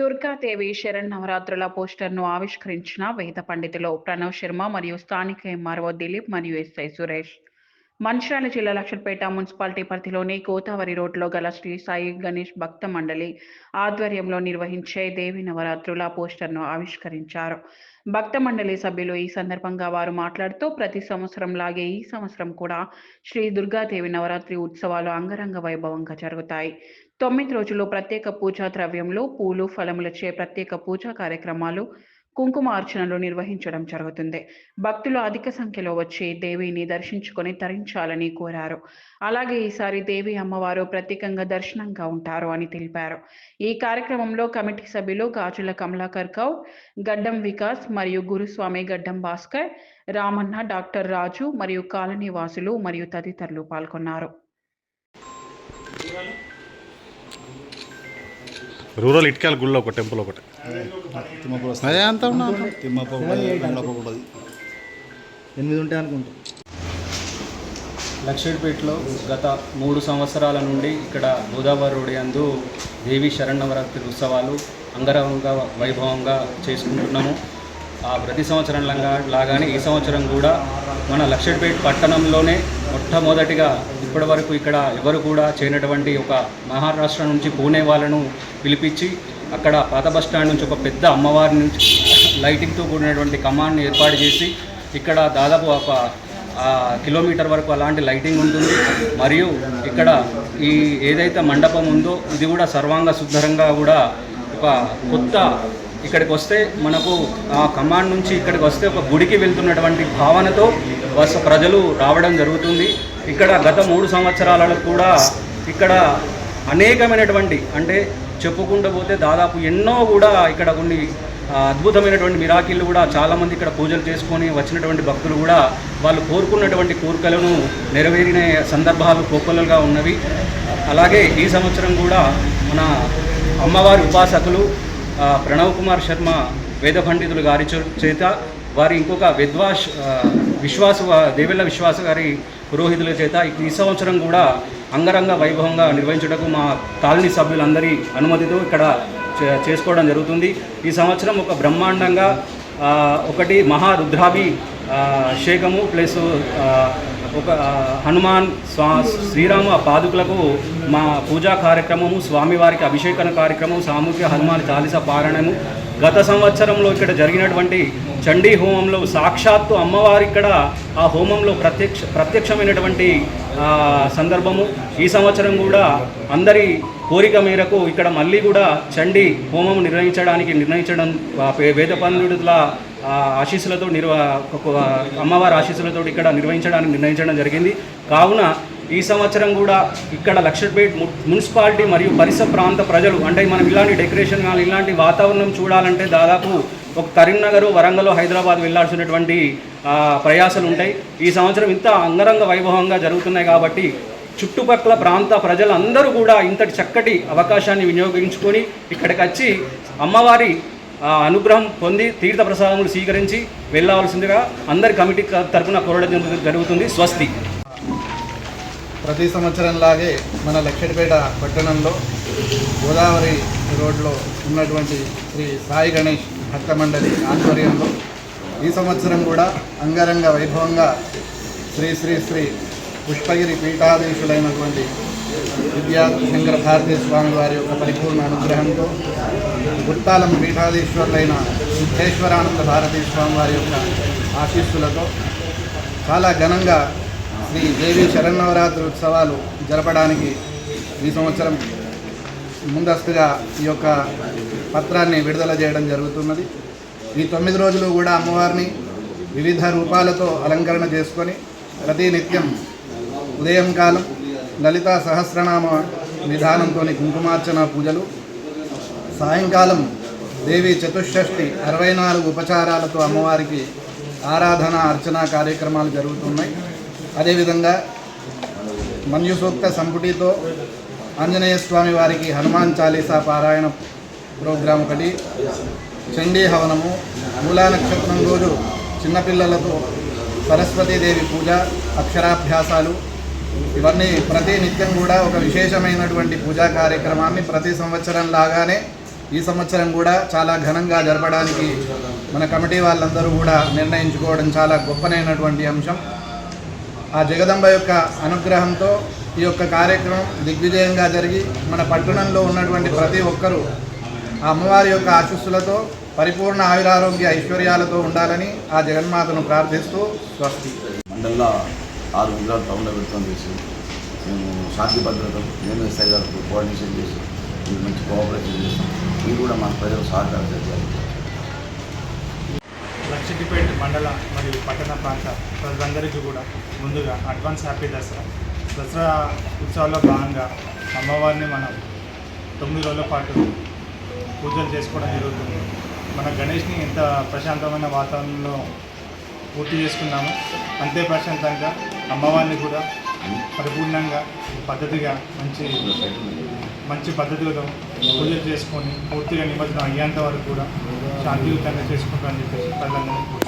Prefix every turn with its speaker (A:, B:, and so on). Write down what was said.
A: దుర్గాదేవి శరణ్ నవరాత్రుల పోస్టర్ను ఆవిష్కరించిన వేద పండితులు ప్రణవ్ శర్మ మరియు స్థానిక ఎంఆర్ఓ దిలీప్ మరియు ఎస్ఐ సురేష్. మంచిర్యాల జిల్లా లక్షలపేట మున్సిపాలిటీ పరిధిలోని గోదావరి రోడ్లో గల శ్రీ సాయి గణేష్ భక్త మండలి ఆధ్వర్యంలో నిర్వహించే దేవి నవరాత్రుల పోస్టర్ను ఆవిష్కరించారు. భక్త మండలి సభ్యులు ఈ సందర్భంగా వారు మాట్లాడుతూ ప్రతి సంవత్సరం లాగే ఈ సంవత్సరం కూడా శ్రీ దుర్గాదేవి నవరాత్రి ఉత్సవాలు అంగరంగ వైభవంగా జరుగుతాయి. తొమ్మిది రోజులు ప్రత్యేక పూజా ద్రవ్యంలో పూలు ఫలములచే ప్రత్యేక పూజా కార్యక్రమాలు కుంకుమ అర్చనలు నిర్వహించడం జరుగుతుంది. భక్తులు అధిక సంఖ్యలో వచ్చి దేవిని దర్శించుకొని తరించాలని కోరారు. అలాగే ఈసారి దేవి అమ్మవారు ప్రత్యేకంగా దర్శనంగా ఉంటారు అని తెలిపారు. ఈ కార్యక్రమంలో కమిటీ సభ్యులు గాజుల కమలాకర్ కౌర్ గడ్డం వికాస్ మరియు గురుస్వామి గడ్డం భాస్కర్ రామన్న డాక్టర్ రాజు మరియు కాలనీ వాసులు మరియు తదితరులు పాల్గొన్నారు.
B: రూరల్ ఇటుకాల గుళ్ళో ఒక టెంపుల్ ఒకటి. అదే అంత
C: ఉంటుంది
D: ఎనిమిది ఉంటాయి అనుకుంటా.
E: లక్షడ్పేటలో గత మూడు సంవత్సరాల నుండి ఇక్కడ గోదావరి రోడ్ యందు దేవి శరణవరాత్రి ఉత్సవాలు అంగరంగ వైభవంగా చేసుకుంటున్నాము. ప్రతి సంవత్సరం లాగా లాగానే ఈ సంవత్సరం కూడా మన లక్షడ్పేట పట్టణంలోనే మొట్టమొదటిగా ఇప్పటి వరకు ఇక్కడ ఎవరు కూడా చేయనటువంటి ఒక మహారాష్ట్ర నుంచి పూణే వాళ్ళను పిలిపించి అక్కడ పాత బస్ స్టాండ్ నుంచి ఒక పెద్ద అమ్మవారి నుంచి లైటింగ్తో కూడినటువంటి కమాండ్ని ఏర్పాటు చేసి ఇక్కడ దాదాపు ఒక కిలోమీటర్ వరకు అలాంటి లైటింగ్ ఉంటుంది. మరియు ఇక్కడ ఈ ఏదైతే మండపం ఉందో ఇది కూడా సర్వాంగ సుందరంగా కూడా ఒక కొత్త ఇక్కడికి వస్తే మనకు ఆ కమాండ్ నుంచి ఇక్కడికి వస్తే ఒక గుడికి వెళ్తున్నటువంటి భావనతో వస ప్రజలు రావడం జరుగుతుంది. ఇక్కడ గత మూడు సంవత్సరాలలో కూడా ఇక్కడ అనేకమైనటువంటి అంటే చెప్పుకుంటూ పోతే దాదాపు ఎన్నో కూడా ఇక్కడ కొన్ని అద్భుతమైనటువంటి మిరాకిళ్ళు కూడా చాలామంది ఇక్కడ పూజలు చేసుకొని వచ్చినటువంటి భక్తులు కూడా వాళ్ళు కోరుకున్నటువంటి కోరికలను నెరవేరిన సందర్భాలు కోకొల్లలుగా ఉన్నవి. అలాగే ఈ సంవత్సరం కూడా మన అమ్మవారి ఉపాసకులు ప్రణవ్ కుమార్ శర్మ వేద పండితులు గారి చేత వారి ఇంకొక విద్వాష్ విశ్వాస దేవెల్ల విశ్వాస గారి పురోహితుల చేత ఈ సంవత్సరం కూడా అంగరంగ వైభవంగా నిర్వహించుటకు మా కాలనీ సభ్యులందరి అనుమతితో ఇక్కడ చే- చేసుకోవడం జరుగుతుంది. ఈ సంవత్సరం ఒక బ్రహ్మాండంగా ఒకటి మహారుద్రాభి అభిషేకము ప్లస్ ఒక హనుమాన్ స్వా శ్రీరామ పాదుకులకు మా పూజా కార్యక్రమము స్వామివారికి అభిషేకన కార్యక్రమం సామూహిక హనుమాన్ చాలీస పారాయణము. గత సంవత్సరంలో ఇక్కడ జరిగినటువంటి చండీ హోమంలో సాక్షాత్తు అమ్మవారి ఇక్కడ ఆ హోమంలో ప్రత్యక్ష ప్రత్యక్షమైనటువంటి సందర్భము. ఈ సంవత్సరం కూడా అందరి కోరిక మేరకు ఇక్కడ మళ్ళీ కూడా చండీ హోమం నిర్వహించడానికి నిర్ణయించడం వేద పండితుల ఆశీస్సులతో నిర్వ అమ్మవారి ఆశీస్సులతో ఇక్కడ నిర్వహించడానికి నిర్ణయించడం జరిగింది. కావున ఈ సంవత్సరం కూడా ఇక్కడ లక్షపేట్ మున్సిపాలిటీ మరియు పరిసర ప్రాంత ప్రజలు అంటే మనం ఇలాంటి డెకరేషన్ కానీ ఇలాంటి వాతావరణం చూడాలంటే దాదాపు ఒక కరీంనగర్ వరంగల్ హైదరాబాద్ వెళ్ళాల్సినటువంటి ప్రయాసాలు ఉంటాయి. ఈ సంవత్సరం ఇంత అంగరంగ వైభవంగా జరుగుతున్నాయి కాబట్టి చుట్టుపక్కల ప్రాంత ప్రజలందరూ కూడా ఇంతటి చక్కటి అవకాశాన్ని వినియోగించుకొని ఇక్కడికి వచ్చి అమ్మవారి అనుగ్రహం పొంది తీర్థ ప్రసాదములు స్వీకరించి వెళ్ళవలసిందిగా అందరి కమిటీ తరఫున కోరడం జరుగుతుంది. స్వస్తి.
D: ప్రతి సంవత్సరంలాగే మన లక్షడిపేట పట్టణంలో గోదావరి రోడ్లో ఉన్నటువంటి శ్రీ సాయి గణేష్ భక్త మండలి ఆధ్వర్యంలో ఈ సంవత్సరం కూడా అంగరంగ వైభవంగా శ్రీ శ్రీ శ్రీ పుష్పగిరి పీఠాధీశులైనటువంటి విద్యా శంకర భారతీ స్వామి వారి యొక్క పరిపూర్ణ అనుగ్రహంతో గుట్టాలం పీఠాధీశ్వరులైన సిద్ధేశ్వరానంద భారతీ స్వామి వారి యొక్క ఆశీస్సులతో చాలా ఘనంగా శ్రీ దేవి శరన్నవరాత్రి ఉత్సవాలు జరపడానికి ఈ సంవత్సరం ముందస్తుగా ఈ యొక్క పత్రాన్ని విడుదల చేయడం జరుగుతున్నది. ఈ తొమ్మిది రోజులు కూడా అమ్మవారిని వివిధ రూపాలతో అలంకరణ చేసుకొని ప్రతి నిత్యం ఉదయం కాలం లలితా సహస్రనామ విధానంతో కుంకుమార్చన పూజలు. సాయంకాలం దేవి చతుషష్ఠి అరవై నాలుగు ఉపచారాలతో అమ్మవారికి ఆరాధన అర్చన కార్యక్రమాలు జరుగుతున్నాయి. అదేవిధంగా మన్యుసూక్త సంపుటితో ఆంజనేయ స్వామి వారికి హనుమాన్ చాలీసా పారాయణ ప్రోగ్రాం ఒకటి చండీ హవనము మూలా నక్షత్రం రోజు చిన్నపిల్లలతో సరస్వతీదేవి పూజ అక్షరాభ్యాసాలు ఇవన్నీ ప్రతి నిత్యం కూడా ఒక విశేషమైనటువంటి పూజా కార్యక్రమాన్ని ప్రతి సంవత్సరం లాగానే ఈ సంవత్సరం కూడా చాలా ఘనంగా జరపడానికి మన కమిటీ వాళ్ళందరూ కూడా నిర్ణయించుకోవడం చాలా గొప్పనైనటువంటి అంశం. ఆ జగదంబ యొక్క అనుగ్రహంతో ఈ యొక్క కార్యక్రమం దిగ్విజయంగా జరిగి మన పట్టణంలో ఉన్నటువంటి ప్రతి ఒక్కరూ ఆ అమ్మవారి యొక్క ఆశస్సులతో పరిపూర్ణ ఆయురారోగ్య ఐశ్వర్యాలతో ఉండాలని ఆ జగన్మాతను ప్రార్థిస్తూ స్వస్తి.
F: మండల ఆరు విగ్రహాలు టౌన్లో పెడతాం చేసి మేము శాంతి భద్రత నేను ఎస్ఐ గారికి కోఆర్డినేషన్ చేసి మీరు మంచి కోఆపరేషన్ చేస్తాం. మీరు కూడా మన ప్రజలకు సహకారం చేయాలి.
G: లక్షటిపేట మండల మరియు పట్టణ ప్రాంత ప్రజలందరికీ కూడా ముందుగా అడ్వాన్స్ హ్యాపీ దసరా. దసరా ఉత్సవాల్లో భాగంగా అమ్మవారిని మనం తొమ్మిది రోజుల పాటు పూజలు చేసుకోవడం జరుగుతుంది. మన గణేష్ని ఎంత ప్రశాంతమైన వాతావరణంలో పూర్తి చేసుకున్నామో అంతే ప్రశాంతంగా అమ్మవారిని కూడా పరిపూర్ణంగా పద్ధతిగా మంచి మంచి పద్ధతిలో పూజలు చేసుకొని పూర్తిగా నిమజ్జనం అయ్యేంత వరకు కూడా శాంతియుతంగా చేసుకుంటామని చెప్పేసి ప్రజలందరినీ కోరుతున్నాను.